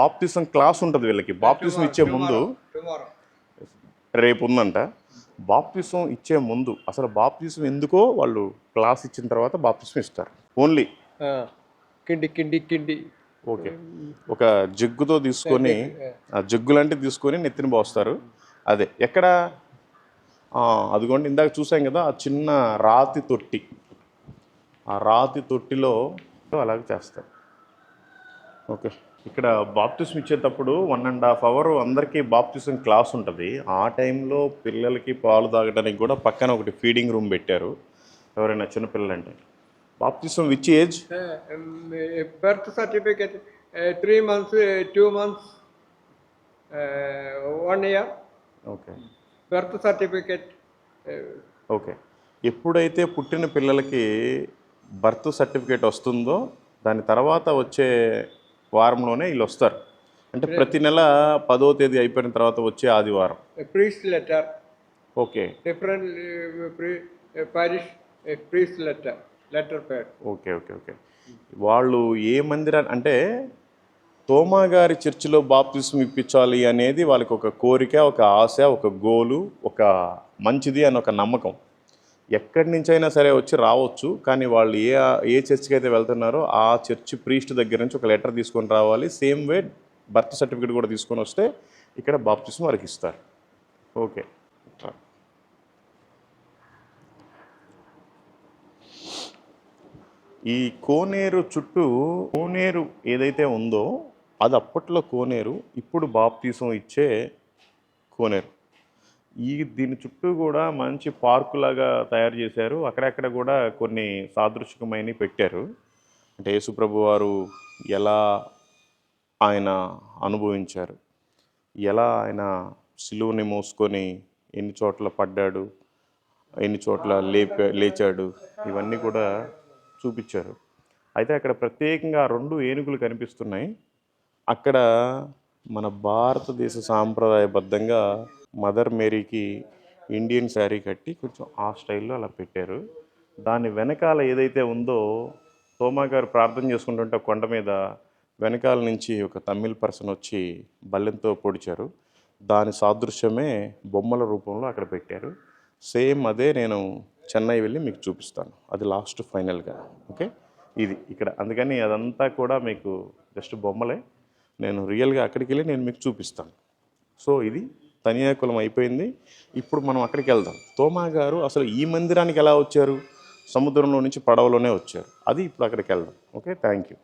బాప్తిసం క్లాస్ ఉంటుంది వీళ్ళకి. బాప్తిసం ఇచ్చే ముందు రేపు ఉందంట. బాప్తిసం ఇచ్చే ముందు అసలు బాప్తిసం ఎందుకో వాళ్ళు క్లాస్ ఇచ్చిన తర్వాత బాప్తిసం ఇస్తారు. ఓన్లీ కిండి కిండి కిండి. ఓకే. ఒక జగ్గుతో తీసుకొని ఆ జగ్గు లాంటిది తీసుకొని నెత్తిన పోస్తారు. అదే ఎక్కడ? అదిగోండి ఇందాక చూసాం కదా ఆ చిన్న రాతి తొట్టి. ఆ రాతి తొట్టిలో అలాగే చేస్తారు. ఓకే. ఇక్కడ బాప్టిజం ఇచ్చేటప్పుడు వన్ అండ్ హాఫ్ అవర్ అందరికీ బాప్టిజం క్లాస్ ఉంటుంది. ఆ టైంలో పిల్లలకి పాలు తాగడానికి కూడా పక్కన ఒకటి ఫీడింగ్ రూమ్ పెట్టారు. ఎవరైనా చిన్నపిల్లలు అంటే baptism which age birth certificate three months two months one year okay birth certificate okay ఎప్పుడైతే పుట్టిన పిల్లలకి బర్త్ సర్టిఫికేట్ వస్తుందో దాని తర్వాత వచ్చే వారంలోనే వీళ్ళు వస్తారు. అంటే ప్రతి నెల పదో తేదీ అయిపోయిన తర్వాత వచ్చే ఆదివారం. Priest letter okay. Different parish priest letter letter paid okay okay okay. వాళ్ళు ఏ మందిరాన్ని అంటే తోమా గారి చర్చిలో బాప్తిసం ఇప్పించాలి అనేది వాళ్ళకి ఒక కోరిక ఒక ఆశ ఒక గోలు ఒక మంచిది అని ఒక నమ్మకం. ఎక్కడి నుంచైనా సరే వచ్చి రావచ్చు కానీ వాళ్ళు ఏ ఏ చర్చికి అయితే వెళ్తున్నారో ఆ చర్చి ప్రీస్ట్ దగ్గర నుంచి ఒక లెటర్ తీసుకొని రావాలి. సేమ్ వే బర్త్ సర్టిఫికేట్ కూడా తీసుకొని వస్తే ఇక్కడ బాప్తిసం వారికి ఇస్తారు ఓకే. ఈ కోనేరు చుట్టూ కోనేరు ఏదైతే ఉందో అది అప్పట్లో కోనేరు ఇప్పుడు బాప్తీసం ఇచ్చే కోనేరు. ఈ దీని చుట్టూ కూడా మంచి పార్కు లాగా తయారు చేశారు. అక్కడక్కడ కూడా కొన్ని సాదృశ్యమైనవి పెట్టారు. అంటే యేసుప్రభు వారు ఎలా ఆయన అనుభవించారు? ఎలా ఆయన సిలువని మోసుకొని ఎన్ని చోట్ల పడ్డాడు? ఎన్ని చోట్ల లేపా లేచాడు? ఇవన్నీ కూడా చూపించారు. అయితే అక్కడ ప్రత్యేకంగా రెండు ఏనుగులు కనిపిస్తున్నాయి. అక్కడ మన భారతదేశ సాంప్రదాయబద్ధంగా మదర్ మేరీకి ఇండియన్ శారీ కట్టి కొంచెం ఆ స్టైల్లో అలా పెట్టారు. దాని వెనకాల ఏదైతే ఉందో తోమా గారు ప్రార్థన చేసుకుంటుంటే కొండ మీద వెనకాల నుంచి ఒక తమిళ్ పర్సన్ వచ్చి బల్లెంతో పొడిచారు. దాని సాదృశ్యమే బొమ్మల రూపంలో అక్కడ పెట్టారు. సేమ్ అదే నేను చెన్నై వెళ్ళి మీకు చూపిస్తాను. అది లాస్ట్ ఫైనల్గా. ఓకే? ఇది ఇక్కడ. అందుకని అదంతా కూడా మీకు జస్ట్ బొమ్మలే. నేను రియల్గా అక్కడికి వెళ్ళి నేను మీకు చూపిస్తాను. సో ఇది తనియాకులం అయిపోయింది. ఇప్పుడు మనం అక్కడికి వెళ్దాం. తోమా గారు అసలు ఈ మందిరానికి ఎలా వచ్చారు? సముద్రంలో నుంచి పడవలోనే వచ్చారు. అది ఇప్పుడు అక్కడికి వెళ్దాం. ఓకే? Thank you